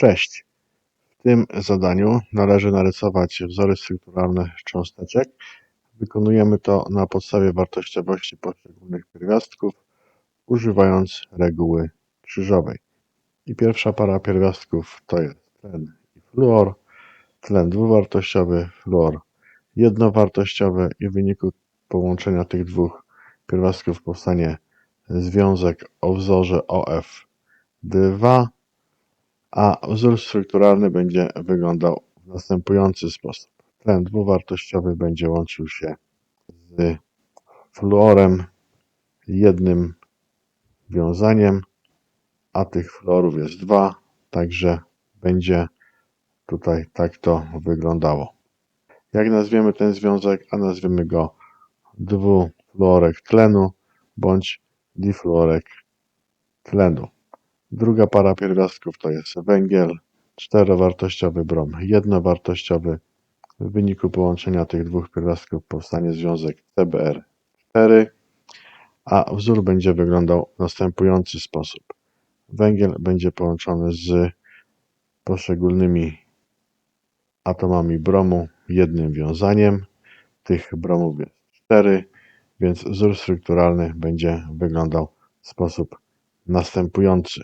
Cześć! W tym zadaniu należy narysować wzory strukturalne cząsteczek. Wykonujemy to na podstawie wartościowości poszczególnych pierwiastków, używając reguły krzyżowej. I pierwsza para pierwiastków to jest tlen i fluor, tlen dwuwartościowy, fluor jednowartościowy i w wyniku połączenia tych dwóch pierwiastków powstanie związek o wzorze OF2 a wzór strukturalny będzie wyglądał w następujący sposób. Tlen dwuwartościowy będzie łączył się z fluorem jednym wiązaniem, a tych fluorów jest dwa, także będzie tutaj tak to wyglądało. Jak nazwiemy ten związek, a nazwiemy go dwufluorek tlenu bądź difluorek tlenu. Druga para pierwiastków to jest węgiel, czterowartościowy brom, jednowartościowy. W wyniku połączenia tych dwóch pierwiastków powstanie związek CBr4, a wzór będzie wyglądał w następujący sposób. Węgiel będzie połączony z poszczególnymi atomami bromu jednym wiązaniem. Tych bromów jest 4, więc wzór strukturalny będzie wyglądał w sposób następujący.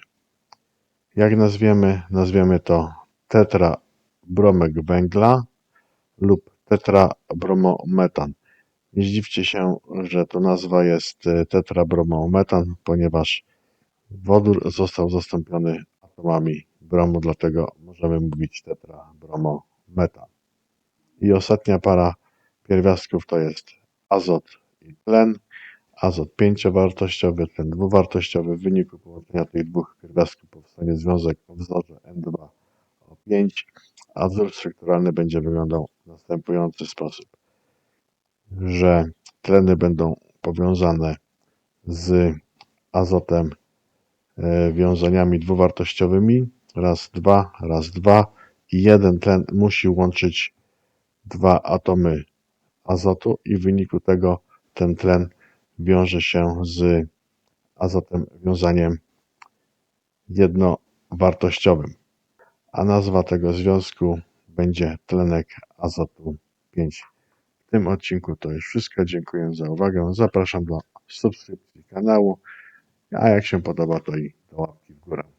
Jak nazwiemy? Nazwiemy to tetrabromek węgla lub tetrabromometan. Nie zdziwcie się, że to nazwa jest e, tetrabromometan, ponieważ wodór został zastąpiony atomami bromu, dlatego możemy mówić tetrabromometan. I ostatnia para pierwiastków to jest azot i tlen azot pięciowartościowy, tlen dwuwartościowy. W wyniku połączenia tych dwóch pierwiastków związek o wzorze N2O5, a wzór strukturalny będzie wyglądał w następujący sposób, że tleny będą powiązane z azotem e, wiązaniami dwuwartościowymi, raz, dwa, raz, dwa i jeden tlen musi łączyć dwa atomy azotu i w wyniku tego ten tlen wiąże się z azotem wiązaniem jednowartościowym, a nazwa tego związku będzie tlenek azotu 5. W tym odcinku to już wszystko. Dziękuję za uwagę. Zapraszam do subskrypcji kanału, a jak się podoba, to i do łapki w górę.